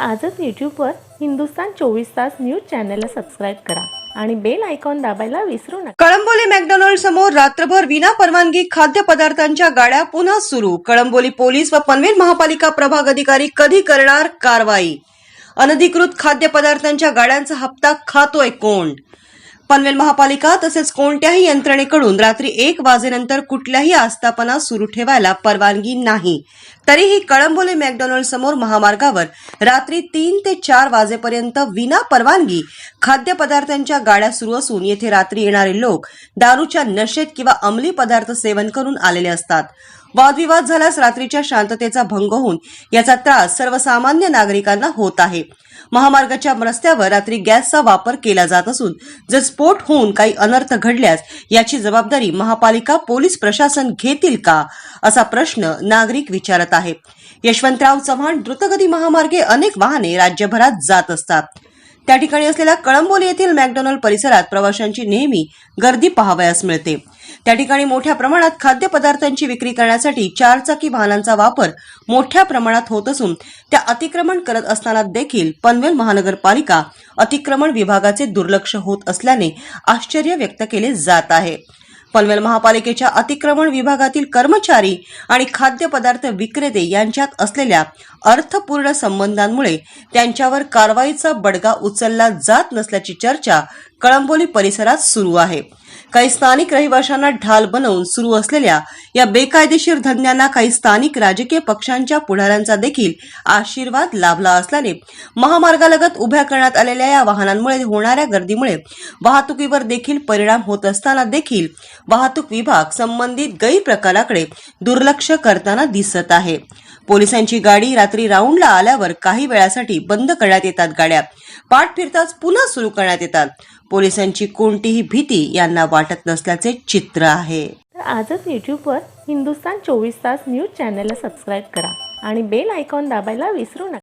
आजच यूट्यूबवर हिंदुस्तान चोवीस तास न्यूज चॅनलला सबस्क्राईब करा आणि बेल आयकॉन दाबायला विसरू नका. कळंबोली मॅकडोनाल्ड समोर रात्रभर विना परवानगी खाद्यपदार्थांच्या गाड्या पुन्हा सुरू. कळंबोली पोलीस व पनवेल महापालिका प्रभाग अधिकारी कधी करणार कारवाई? अनधिकृत खाद्यपदार्थांच्या गाड्यांचा हप्ता खातोय कोण? पनवेल महापालिका तसेच कोणत्याही यंत्रणेकडून रात्री एक वाजेनंतर कुठल्याही आस्थापना सुरू ठेवायला परवानगी नाही. तरीही कळंबोली मॅकडॉनल्ड समोर महामार्गावर रात्री तीन ते चार वाजेपर्यंत विना परवानगी खाद्यपदार्थांच्या गाड्या सुरू असून येथे रात्री येणारे लोक दारूच्या नशेत किंवा अंमली पदार्थ सेवन करून आलेले असतात. वादविवाद झाल्यास रात्रीच्या शांततेचा भंग होऊन याचा त्रास सर्वसामान्य नागरिकांना होत आहे. महामार्गाच्या रस्त्यावर रात्री गॅसचा वापर केला जात असून जर स्फोट होऊन काही अनर्थ घडल्यास याची जबाबदारी महापालिका पोलीस प्रशासन घेतील का? असा प्रश्न नागरिक विचारत आहे. यशवंतराव चव्हाण द्रुतगती महामार्गे अनेक वाहने राज्यभरात जात असतात. त्या ठिकाणी असलेल्या कळंबोली येथील मॅकडॉनल्ड परिसरात प्रवाशांची नेहमी गर्दी पाहावयास मिळते. त्या ठिकाणी मोठ्या प्रमाणात खाद्यपदार्थांची विक्री करण्यासाठी चारचाकी वाहनांचा वापर मोठ्या प्रमाणात होत असून त्या अतिक्रमण करत असताना देखील पनवेल महानगरपालिका अतिक्रमण विभागाचे दुर्लक्ष होत असल्याने आश्चर्य व्यक्त केले जात आहे. पनवेल महापालिकेच्या अतिक्रमण विभागातील कर्मचारी आणि खाद्यपदार्थ विक्रेते यांच्यात असलेल्या अर्थपूर्ण संबंधांमुळे त्यांच्यावर कारवाईचा बडगा उचलला जात नसल्याची चर्चा कळंबोली परिसरात सुरू आहे. काही स्थानिक रहिवाशांना ढाल बनवून सुरू असलेल्या या बेकायदेशीर धंद्यांना काही स्थानिक राजकीय पक्षांच्या पुढाऱ्यांचा देखील आशीर्वाद लाभला असल्याने महामार्गालगत उभ्या करण्यात आलेल्या या वाहनांमुळे होणाऱ्या गर्दीमुळे वाहतुकीवर देखील परिणाम होत असताना देखील वाहतूक विभाग संबंधित गैरप्रकाराकडे दुर्लक्ष करताना दिसत आहे. पोलिसांची गाडी रात्री राऊंडला आल्यावर काही वेळासाठी बंद करण्यात येतात गाड्या. पाठ फिरताच पुन्हा सुरू करण्यात येतात. पोलिसांची कोणतीही भीती यांना वाटत नसल्याचे चित्र आहे. तर आजच यूट्यूबवर हिंदुस्तान चोवीस तास न्यूज चॅनलला सबस्क्राईब करा आणि बेल आयकॉन दाबायला विसरू नका.